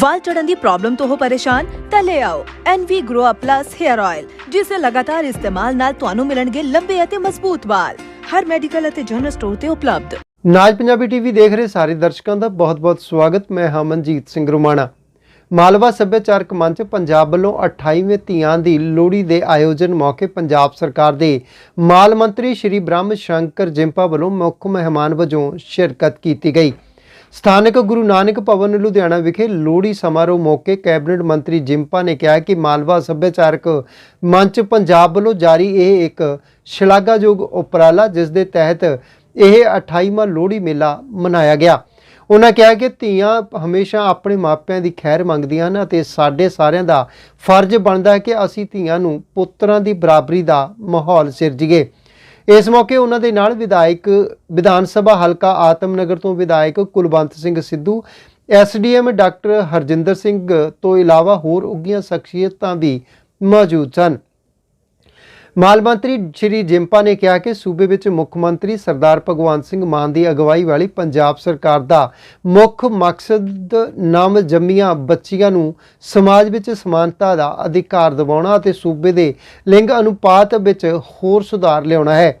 ਵਾਲ ਝੜਨ ਦੀ problem ਤੋਂ ਹੋ ਪਰੇਸ਼ਾਨ, ਤਾਂ ਲੈ ਆਓ NV Grow Up Plus Hair Oil, ਜਿਸ ਦੇ ਲਗਾਤਾਰ ਇਸਤੇਮਾਲ ਨਾਲ ਤੁਹਾਨੂੰ ਮਿਲਣਗੇ ਲੰਬੇ ਅਤੇ ਮਜ਼ਬੂਤ ਵਾਲ। ਹਰ ਮੈਡੀਕਲ ਅਤੇ ਜਨਰਲ ਸਟੋਰ ਤੇ ਉਪਲਬਧ। ਨਾਜ ਪੰਜਾਬੀ ਟੀਵੀ ਦੇਖ ਰਹੇ ਸਾਰੇ ਦਰਸ਼ਕਾਂ ਦਾ ਬਹੁਤ-ਬਹੁਤ ਸਵਾਗਤ। ਮੈਂ ਹਾਂ ਸਿੰਘ ਰੁਮਾਣਾ। ਮਾਲਵਾ ਸੱਭਿਆਚਾਰਕ ਮੰਚ ਪੰਜਾਬ ਵੱਲੋਂ 28ਵੇਂ ਧੀਆਂ ਦੀ ਲੋਹੜੀ ਦੇ ਆਯੋਜਨ ਮੌਕੇ ਪੰਜਾਬ ਸਰਕਾਰ ਦੇ ਮਾਲ ਮੰਤਰੀ ਸ਼੍ਰੀ ਬ੍ਰਹਮ ਸ਼ੰਕਰ ਜਿੰਪਾ ਵੱਲੋਂ ਮੁੱਖ ਮਹਿਮਾਨ ਵਜੋਂ ਸ਼ਿਰਕਤ ਕੀਤੀ ਗਈ। ਸਥਾਨਕ ਗੁਰੂ ਨਾਨਕ ਭਵਨ, ਲੁਧਿਆਣਾ ਵਿਖੇ ਲੋਹੜੀ ਸਮਾਰੋਹ ਮੌਕੇ ਕੈਬਨਿਟ ਮੰਤਰੀ ਜਿੰਪਾ ਨੇ ਕਿਹਾ ਕਿ ਮਾਲਵਾ ਸੱਭਿਆਚਾਰਕ ਮੰਚ ਪੰਜਾਬ ਵੱਲੋਂ ਜਾਰੀ ਇਹ ਇੱਕ ਸ਼ਲਾਘਾਯੋਗ ਉਪਰਾਲਾ, ਜਿਸ ਦੇ ਤਹਿਤ ਇਹ 28ਵਾਂ ਲੋਹੜੀ ਮੇਲਾ ਮਨਾਇਆ ਗਿਆ। ਉਹਨਾਂ ਕਿਹਾ ਕਿ ਧੀਆਂ ਹਮੇਸ਼ਾ ਆਪਣੇ ਮਾਪਿਆਂ ਦੀ ਖੈਰ ਮੰਗਦੀਆਂ ਹਨ ਅਤੇ ਸਾਡੇ ਸਾਰਿਆਂ ਦਾ ਫਰਜ਼ ਬਣਦਾ ਹੈ ਕਿ ਅਸੀਂ ਧੀਆਂ ਨੂੰ ਪੁੱਤਰਾਂ ਦੀ ਬਰਾਬਰੀ ਦਾ ਮਾਹੌਲ ਸਿਰਜੀਏ। ਇਸ ਮੌਕੇ ਉਹਨਾਂ ਦੇ ਨਾਲ ਵਿਧਾਇਕ, ਵਿਧਾਨ ਸਭਾ ਹਲਕਾ ਆਤਮਨਗਰ ਤੋਂ ਵਿਧਾਇਕ ਕੁਲਵੰਤ ਸਿੰਘ ਸਿੱਧੂ, ਐਸਡੀਐਮ ਡਾਕਟਰ ਹਰਜਿੰਦਰ ਸਿੰਘ ਤੋਂ ਇਲਾਵਾ ਹੋਰ ਉੱਘੀਆਂ ਸ਼ਖਸੀਅਤਾਂ ਵੀ ਮੌਜੂਦ ਸਨ। ਮਾਲ ਮੰਤਰੀ ਸ਼੍ਰੀ ਜਿੰਪਾ ਨੇ ਕਿਹਾ ਕਿ ਸੂਬੇ ਵਿੱਚ ਮੁੱਖ ਮੰਤਰੀ ਸਰਦਾਰ ਭਗਵੰਤ ਸਿੰਘ ਮਾਨ ਦੀ ਅਗਵਾਈ ਵਾਲੀ ਪੰਜਾਬ ਸਰਕਾਰ ਦਾ ਮੁੱਖ ਮਕਸਦ ਨਵ ਜੰਮੀਆਂ ਬੱਚੀਆਂ ਨੂੰ ਸਮਾਜ ਵਿੱਚ ਸਮਾਨਤਾ ਦਾ ਅਧਿਕਾਰ ਦਿਵਾਉਣਾ ਅਤੇ ਸੂਬੇ ਦੇ ਲਿੰਗ ਅਨੁਪਾਤ ਵਿੱਚ ਹੋਰ ਸੁਧਾਰ ਲਿਆਉਣਾ ਹੈ।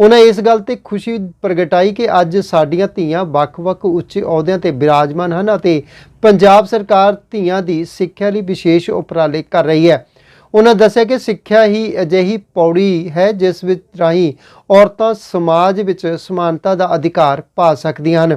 ਉਹਨਾਂ ਇਸ ਗੱਲ ਤੇ ਖੁਸ਼ੀ ਪ੍ਰਗਟਾਈ ਕਿ ਅੱਜ ਸਾਡੀਆਂ ਧੀਆਂ ਵੱਖ-ਵੱਖ ਉੱਚੇ ਅਹੁਦਿਆਂ ਤੇ ਬਿਰਾਜਮਾਨ ਹਨ ਅਤੇ ਪੰਜਾਬ ਸਰਕਾਰ ਧੀਆਂ ਦੀ ਸਿੱਖਿਆ ਲਈ ਵਿਸ਼ੇਸ਼ ਉਪਰਾਲੇ ਕਰ ਰਹੀ ਹੈ। ਉਹਨਾਂ ਦੱਸਿਆ ਕਿ ਸਿੱਖਿਆ ਹੀ ਅਜਿਹੀ ਪੌੜੀ ਹੈ ਜਿਸ ਵਿੱਚ ਰਾਹੀਂ ਔਰਤਾਂ ਸਮਾਜ ਵਿੱਚ ਸਮਾਨਤਾ ਦਾ ਅਧਿਕਾਰ ਪਾ ਸਕਦੀਆਂ ਹਨ।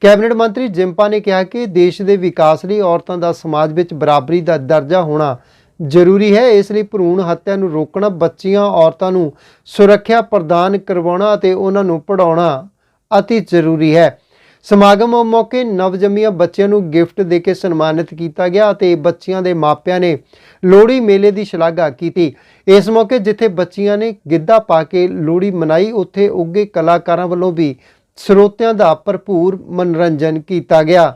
ਕੈਬਨਿਟ ਮੰਤਰੀ ਜਿੰਪਾ ਨੇ ਕਿਹਾ ਕਿ ਦੇਸ਼ ਦੇ ਵਿਕਾਸ ਲਈ ਔਰਤਾਂ ਦਾ ਸਮਾਜ ਵਿੱਚ ਬਰਾਬਰੀ ਦਾ ਦਰਜਾ ਹੋਣਾ ਜ਼ਰੂਰੀ ਹੈ, ਇਸ ਲਈ ਭਰੂਣ ਹੱਤਿਆ ਨੂੰ ਰੋਕਣਾ, ਬੱਚੀਆਂ, ਔਰਤਾਂ ਨੂੰ ਸੁਰੱਖਿਆ ਪ੍ਰਦਾਨ ਕਰਵਾਉਣਾ ਅਤੇ ਉਹਨਾਂ ਨੂੰ ਪੜਾਉਣਾ ਅਤੀ ਜ਼ਰੂਰੀ ਹੈ। ਸਮਾਗਮ ਮੌਕੇ ਨਵਜੰਮੀਆਂ ਬੱਚਿਆਂ ਨੂੰ ਗਿਫਟ ਦੇ ਕੇ ਸਨਮਾਨਿਤ ਕੀਤਾ ਗਿਆ ਅਤੇ ਬੱਚਿਆਂ ਦੇ ਮਾਪਿਆਂ ਨੇ ਲੋਹੜੀ ਮੇਲੇ ਦੀ ਸ਼ਲਾਘਾ ਕੀਤੀ। ਇਸ ਮੌਕੇ ਜਿੱਥੇ ਬੱਚਿਆਂ ਨੇ ਗਿੱਧਾ ਪਾ ਕੇ ਲੋਹੜੀ ਮਨਾਈ, ਉੱਥੇ ਉੱਗੇ ਕਲਾਕਾਰਾਂ ਵੱਲੋਂ ਵੀ ਸਰੋਤਿਆਂ ਦਾ ਭਰਪੂਰ ਮਨੋਰੰਜਨ ਕੀਤਾ ਗਿਆ।